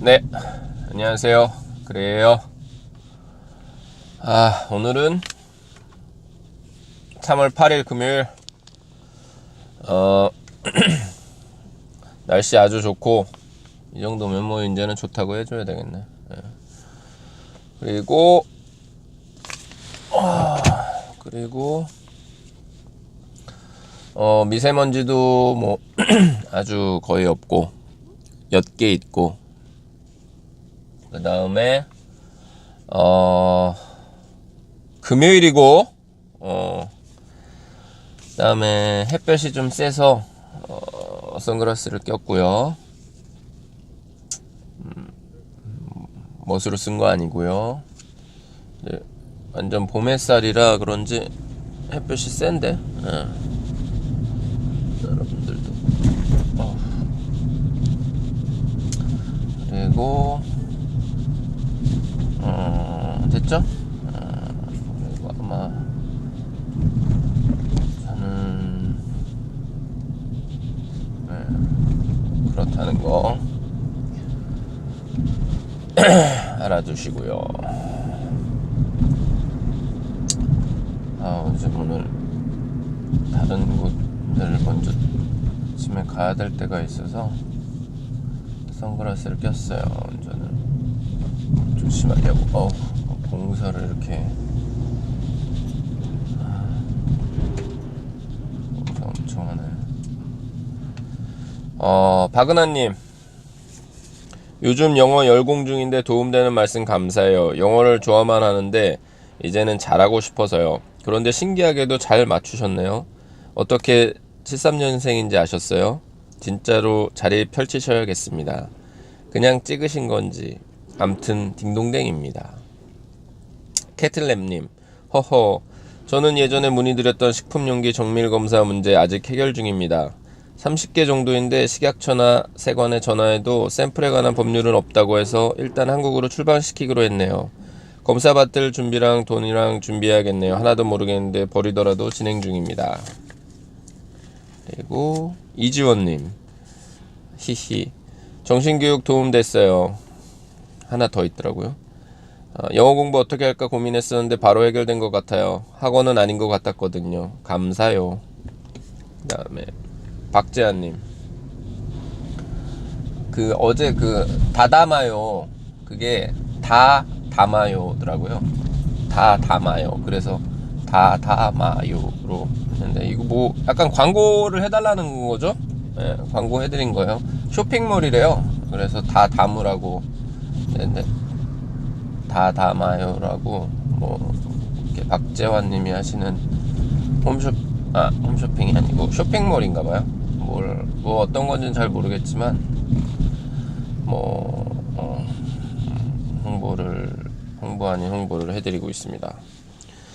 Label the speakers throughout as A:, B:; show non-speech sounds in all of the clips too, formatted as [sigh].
A: 네, 안녕하세요. 그래요. 아, 오늘은 3월 8일 금요일. 어, [clears throat] 날씨 아주 좋고, 이 정도면 뭐 이제는 좋다고 해줘야 되겠네. 예. 그리고, 아, 그리고, 어, 미세먼지도 뭐, [clears throat] 아주 거의 없고, 옅게 있고, 그 다음에 어 금요일이고 어 그다음에 햇볕이 좀 세서 어, 선글라스를 꼈고요. 음, 멋으로 쓴 거 아니고요. 이제 완전 봄 햇살이라 그런지 햇볕이 센데. 예. 여러분들도. 어. 그리고 어, 됐죠? 어, 그리고 아마 저는 네, 그렇다는 거 알아두시고요. 아, 요즘 오늘 다른 곳을 먼저 집에 가야 될 때가 있어서 선글라스를 꼈어요. 저는 조심하려고. 어우, 공사를 이렇게. 엄청 하네. 어, 박은하님. 요즘 영어 열공 중인데 도움되는 말씀 감사해요. 영어를 좋아만 하는데 이제는 잘하고 싶어서요. 그런데 신기하게도 잘 맞추셨네요. 어떻게 73년생인지 아셨어요? 진짜로 자리 펼치셔야겠습니다. 그냥 찍으신 건지 암튼 딩동댕입니다. 캐틀랩님, 허허, 저는 예전에 문의드렸던 식품용기 정밀 검사 문제 아직 해결 중입니다. 30개 정도인데 식약처나 세관에 전화해도 샘플에 관한 법률은 없다고 해서 일단 한국으로 출발시키기로 했네요. 검사 받을 준비랑 돈이랑 준비해야겠네요. 하나도 모르겠는데 버리더라도 진행 중입니다. 그리고 이지원님, 히히, 정신교육 도움 됐어요. 하나 더 있더라고요. 어, 영어 공부 어떻게 할까 고민했었는데 바로 해결된 것 같아요. 학원은 아닌 것 같았거든요. 감사요. 그 다음에 박재환님. 그 어제 그 다 담아요. 그게 다 담아요더라고요. 다 담아요. 그래서 다 담아요로 했는데 이거 뭐 약간 광고를 해달라는 거죠? 예, 광고 해드린 거예요. 쇼핑몰이래요. 그래서 다 담으라고 했는데 다 담아요라고 뭐 이렇게 박재환님이 하시는 홈쇼 아 홈쇼핑이 아니고 쇼핑몰인가봐요. 뭘 뭐 어떤 건지는 잘 모르겠지만 뭐 어, 홍보를 홍보 아닌 홍보를 해드리고 있습니다.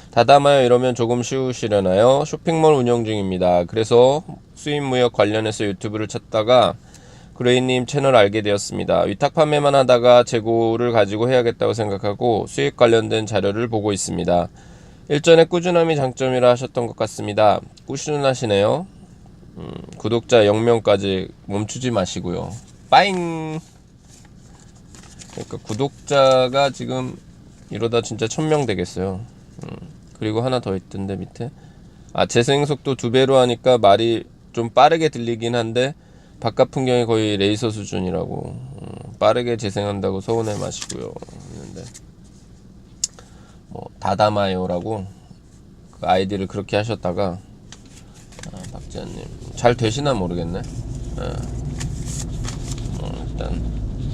A: 다담아요 이러면 조금 쉬우시려나요? 쇼핑몰 운영 중입니다. 그래서 수입무역 관련해서 유튜브를 찾다가 그레이님 채널 알게 되었습니다. 위탁 판매만 하다가 재고를 가지고 해야겠다고 생각하고 수익 관련된 자료를 보고 있습니다. 일전에 꾸준함이 장점이라 하셨던 것 같습니다. 꾸준하시네요. 음, 구독자 0명까지 멈추지 마시고요. 빠잉! 그러니까 구독자가 지금 이러다 진짜 1000명 되겠어요. 음, 그리고 하나 더 있던데 밑에 아 재생 속도 두 배로 하니까 말이 좀 빠르게 들리긴 한데 바깥 풍경이 거의 레이서 수준이라고 음, 빠르게 재생한다고 서운해 마시고요 했는데 뭐 다담아요라고 그 아이디를 그렇게 하셨다가 아, 박지현님 잘 되시나 모르겠네 예. 어, 일단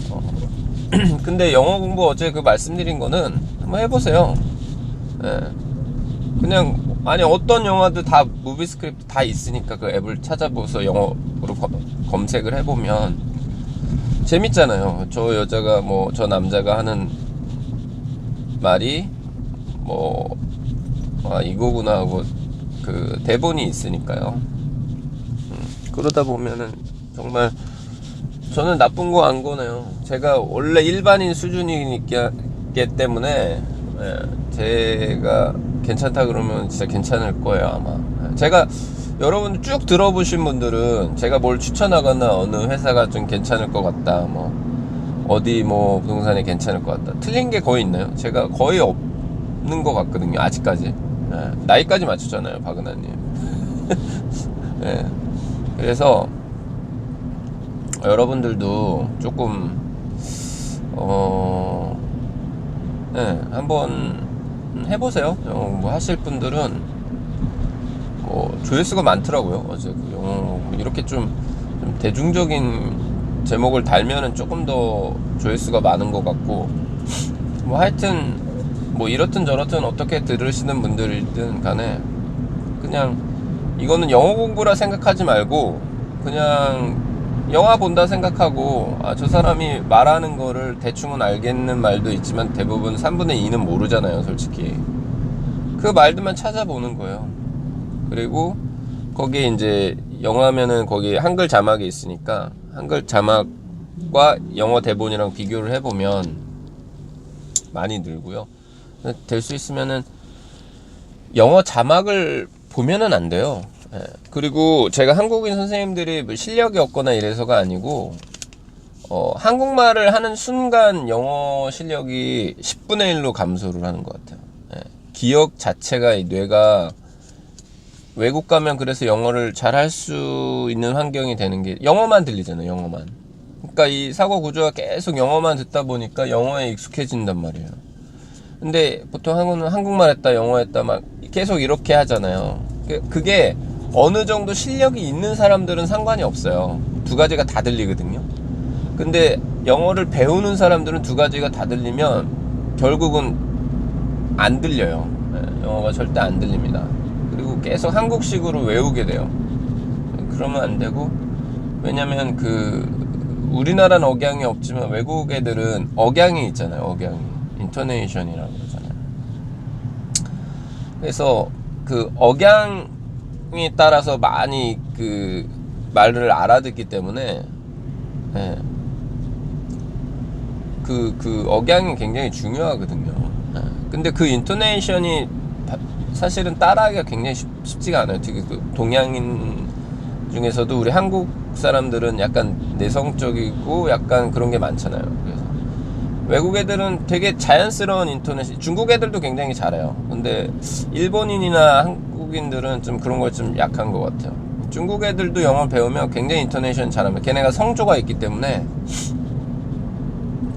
A: 어. [clears throat] 근데 영어 공부 어제 그 말씀드린 거는 한번 해보세요 예. 그냥 아니 어떤 영화도 다 무비 스크립트 다 있으니까 그 앱을 찾아보서 영어로 검- 검색을 해보면 재밌잖아요. 저 여자가 뭐 저 남자가 하는 말이 뭐 아, 이거구나 하고 그 대본이 있으니까요. 음, 그러다 보면은 정말 저는 나쁜 거 안 거네요. 제가 원래 일반인 수준이기 때문에 예, 제가 괜찮다 그러면 진짜 괜찮을 거예요 아마. 제가 여러분 쭉 들어보신 분들은 제가 뭘 추천하거나 어느 회사가 좀 괜찮을 것 같다 뭐 어디 뭐 부동산이 괜찮을 것 같다. 틀린 게 거의 있나요? 제가 거의 없는 것 같거든요. 아직까지. 예, 나이까지 맞췄잖아요, 박은하님. [laughs] 예. 그래서 여러분들도 조금 어, 예, 한번 해보세요. 어, 뭐 하실 분들은 뭐 조회수가 많더라고요. 어제 뭐 이렇게 좀, 좀 대중적인 제목을 달면은 조금 더 조회수가 많은 것 같고 뭐 하여튼 뭐 이렇든 저렇든 어떻게 들으시는 분들이든 간에 그냥 이거는 영어 공부라 생각하지 말고 그냥 영화 본다 생각하고 아 저 사람이 말하는 거를 대충은 알겠는 말도 있지만 대부분 3분의 2는 모르잖아요 솔직히. 그 말들만 찾아보는 거예요. 그리고 거기에 이제 영화면은 거기 한글 자막이 있으니까 한글 자막과 영어 대본이랑 비교를 해보면 많이 늘고요. 될 수 있으면은 영어 자막을 보면은 안 돼요. 예. 그리고 제가 한국인 선생님들이 뭐 실력이 없거나 이래서가 아니고 어, 한국말을 하는 순간 영어 실력이 10분의 1로 감소를 하는 것 같아요. 예. 기억 자체가 이 뇌가 외국 가면 그래서 영어를 잘 할 수 있는 환경이 되는 게 영어만 들리잖아요. 영어만. 그러니까 이 사고 구조가 계속 영어만 듣다 보니까 영어에 익숙해진단 말이에요. 근데 보통 한국은 한국말 했다 영어 했다 막 계속 이렇게 하잖아요. 그- 그게 어느 정도 실력이 있는 사람들은 상관이 없어요. 두 가지가 다 들리거든요. 근데 영어를 배우는 사람들은 두 가지가 다 들리면 결국은 안 들려요. 예, 영어가 절대 안 들립니다. 그리고 계속 한국식으로 외우게 돼요. 그러면 안 되고 왜냐면 그 우리나라는 억양이 없지만 외국 애들은 억양이 있잖아요. 억양이 인터네이션이라고 그러잖아요. 그래서 그 억양에 따라서 많이 그 말을 알아듣기 때문에 예. 그, 그 억양이 굉장히 중요하거든요. 예. 근데 그 인토네이션이 바- 사실은 따라하기가 굉장히 쉽, 쉽지가 않아요. 특히 그 동양인 중에서도 우리 한국 사람들은 약간 내성적이고 약간 그런 게 많잖아요. 그래서 외국 애들은 되게 자연스러운 인터넷이 중국 애들도 굉장히 잘해요. 근데 일본인이나 한국인들은 좀 그런 걸 좀 약한 것 같아요. 중국 애들도 영어 배우면 굉장히 인터네이션 잘합니다. 걔네가 성조가 있기 때문에.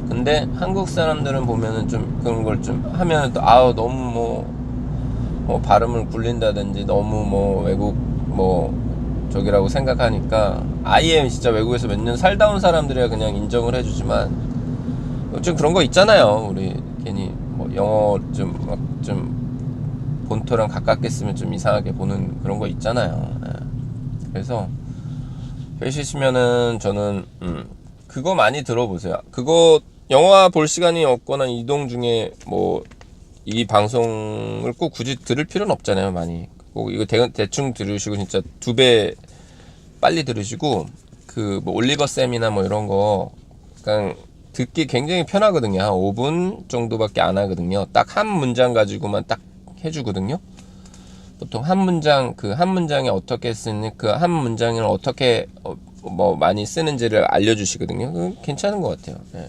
A: 근데 한국 사람들은 보면은 좀 그런 걸 좀 하면 또 아우 너무 뭐, 뭐 발음을 굴린다든지 너무 뭐 외국 뭐 저기라고 생각하니까 아예 진짜 외국에서 몇 년 살다 온 사람들이야 그냥 인정을 해주지만 좀 그런 거 있잖아요. 우리 괜히 뭐 영어 좀 막 좀 본토랑 가깝게 쓰면 좀 이상하게 보는 그런 거 있잖아요. 예. 그래서 되시면은 저는 음, 그거 많이 들어보세요. 그거 영화 볼 시간이 없거나 이동 중에 뭐 이 방송을 꼭 굳이 들을 필요는 없잖아요. 많이 꼭 이거 대, 대충 들으시고 진짜 두 배 빨리 들으시고 그 뭐 올리버 쌤이나 뭐 이런 거 그냥 듣기 굉장히 편하거든요. 한 5분 정도밖에 안 하거든요. 딱 한 문장 가지고만 딱 해주거든요. 보통 한 문장 그 한 문장에 어떻게 쓰는 그 한 문장을 어떻게 어, 뭐 많이 쓰는지를 알려주시거든요. 그 괜찮은 것 같아요. 예.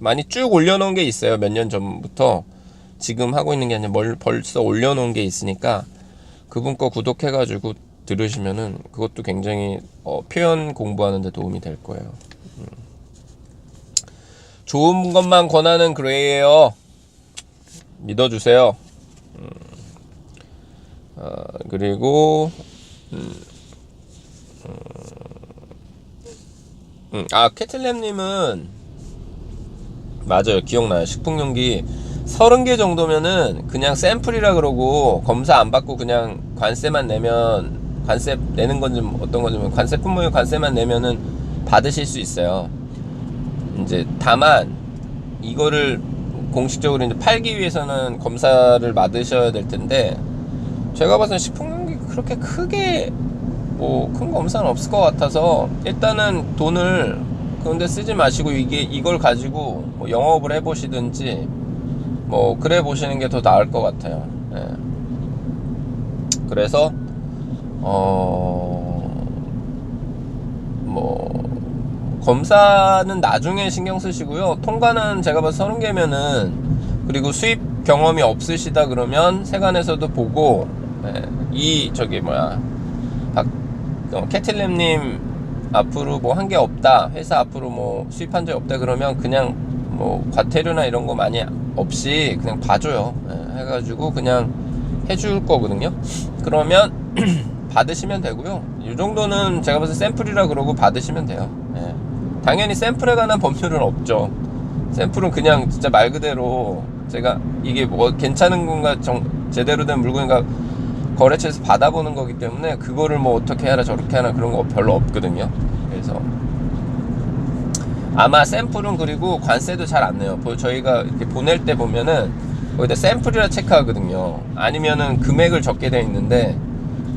A: 많이 쭉 올려놓은 게 있어요. 몇 년 전부터 지금 하고 있는 게 아니라 멀, 벌써 올려놓은 게 있으니까 그분 거 구독해가지고 들으시면은 그것도 굉장히 어, 표현 공부하는데 도움이 될 거예요. 음. 좋은 것만 권하는 그레이예요. 믿어주세요. 음. 어, 그리고 음, 음, 아 캐틀램님은 맞아요 기억나요 식품용기 30개 정도면은 그냥 샘플이라 그러고 검사 안 받고 그냥 관세만 내면 관세 내는 건지 어떤 건지 관세 품목에 관세만 내면은 받으실 수 있어요 이제 다만 이거를 공식적으로 이제 팔기 위해서는 검사를 받으셔야 될 텐데 제가 봐서는 식품용기 그렇게 크게 뭐 큰 검사는 없을 것 같아서 일단은 돈을 그런데 쓰지 마시고 이게 이걸 가지고 뭐 영업을 해보시든지 뭐 그래 보시는 게 더 나을 것 같아요. 예. 그래서 어 뭐 검사는 나중에 신경 쓰시고요. 통과는 제가 봐서 서른 개면은 그리고 수입 경험이 없으시다 그러면 세관에서도 보고 예, 이 저기 뭐야 박 어, 캐틀램님 앞으로 뭐 한 게 없다 회사 앞으로 뭐 수입한 적이 없다 그러면 그냥 뭐 과태료나 이런 거 많이 없이 그냥 봐줘요 예, 해가지고 그냥 해줄 거거든요 그러면 [clears throat] 받으시면 되고요 이 정도는 제가 봐서 샘플이라 그러고 받으시면 돼요 예. 당연히 샘플에 관한 법률은 없죠 샘플은 그냥 진짜 말 그대로 제가 이게 뭐 괜찮은 건가 정, 제대로 된 물건인가 거래처에서 받아보는 거기 때문에 그거를 뭐 어떻게 하나 저렇게 하나 그런 거 별로 없거든요. 그래서 아마 샘플은 그리고 관세도 잘 안 내요. 보- 저희가 이렇게 보낼 때 보면은 거기다 샘플이라 체크하거든요. 아니면은 금액을 적게 돼 있는데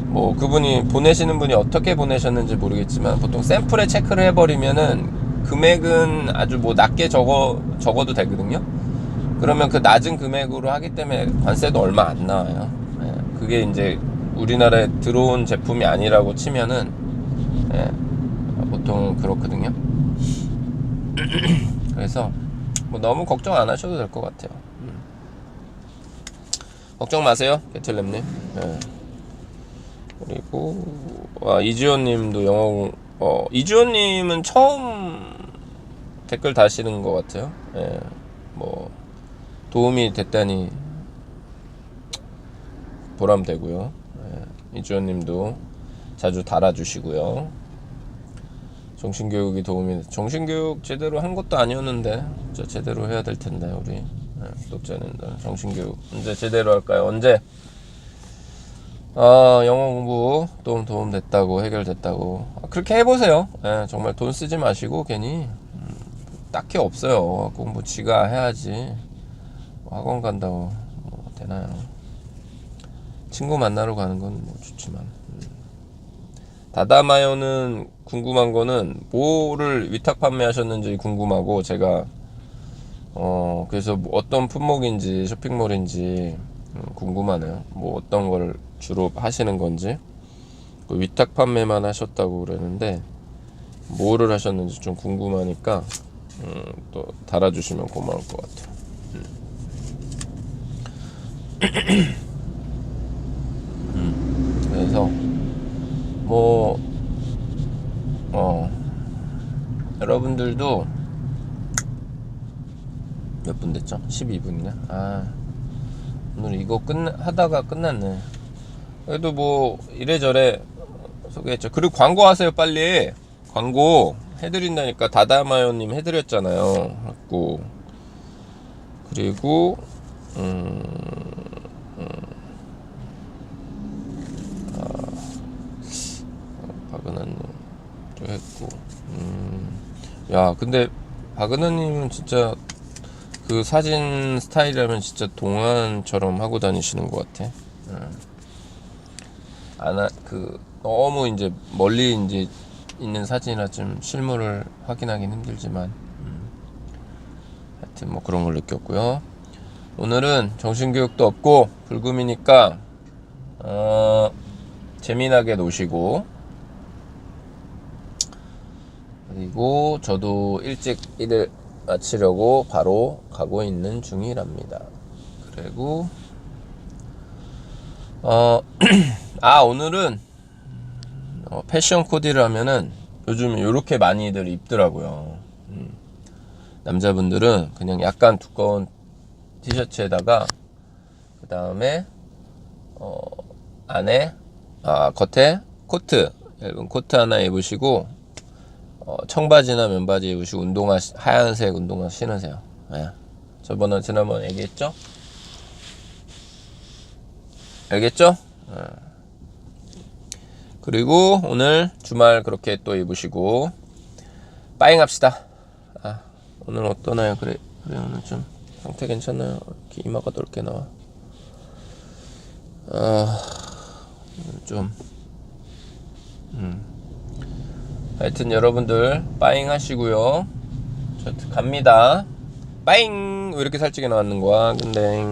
A: 뭐 그분이 보내시는 분이 어떻게 보내셨는지 모르겠지만 보통 샘플에 체크를 해버리면은 금액은 아주 뭐 낮게 적어 적어도 되거든요. 그러면 그 낮은 금액으로 하기 때문에 관세도 얼마 안 나와요. 예, 그게 이제 우리나라에 들어온 제품이 아니라고 치면은 예, 보통 그렇거든요. [clears throat] 그래서 뭐 너무 걱정 안 하셔도 될 것 같아요. 음. 걱정 마세요, 개틀렘님. 예. 그리고 아, 이지호님도 영어 공- 어 이지호님은 처음 댓글 다시는 것 같아요. 예, 뭐 도움이 됐다니 보람되고요. 예, 이주원님도 자주 달아주시고요. 정신교육이 도움이 정신교육 제대로 한 것도 아니었는데 제대로 해야 될 텐데 우리 예, 구독자님들 정신교육 언제 제대로 할까요? 언제? 아 영어 공부 도움 도움 됐다고 해결됐다고 아, 그렇게 해보세요. 예, 정말 돈 쓰지 마시고 괜히 음, 딱히 없어요. 공부 지가 해야지. 학원 간다고 뭐 되나요? 친구 만나러 가는 건 뭐 좋지만 음. 다다마요는 궁금한 거는 뭐를 위탁 판매하셨는지 궁금하고 제가 어 그래서 뭐 어떤 품목인지 쇼핑몰인지 음, 궁금하네요. 뭐 어떤 걸 주로 하시는 건지 그 위탁 판매만 하셨다고 그러는데 뭐를 하셨는지 좀 궁금하니까 음, 또 달아주시면 고마울 것 같아요. [clears throat] 그래서 뭐 어, 여러분들도 몇 분 됐죠? 12분이네. 아 오늘 이거 끝 하다가 끝났네. 그래도 뭐 이래저래 소개했죠. 그리고 광고 하세요 빨리. 광고 해드린다니까 다다마요님 해드렸잖아요. 갖고 그리고 음, 박은하님도 했고, 음, 야, 근데 박은하님은 진짜 그 사진 스타일이라면 진짜 동안처럼 하고 다니시는 것 같아. 음. 아나 그 너무 이제 멀리 이제 있는 사진이라 좀 실물을 확인하기는 힘들지만, 음. 하여튼 뭐 그런 걸 느꼈고요. 오늘은 정신교육도 없고 불금이니까 어, 재미나게 노시고 그리고 저도 일찍 일을 마치려고 바로 가고 있는 중이랍니다. 그리고 어, [clears throat] 아 오늘은 어, 패션 코디를 하면은 요즘 이렇게 많이들 입더라고요. 음, 남자분들은 그냥 약간 두꺼운 티셔츠에다가 그 다음에 어, 안에 아 겉에 코트 얇은 코트 하나 입으시고 어, 청바지나 면바지 입으시고 운동화 시- 하얀색 운동화 신으세요. 예. 저번에 지난번 얘기했죠? 알겠죠? 예. 그리고 오늘 주말 그렇게 또 입으시고 빠잉 합시다. 아, 오늘 어떠나요? 그래, 그래 오늘 좀 상태 괜찮나요? 이렇게 이마가 넓게 나와. 아, 좀 음. 하여튼 여러분들 빠잉 하시고요. 저 갑니다. 빠잉 왜 이렇게 살찌게 나왔는 거야? 근데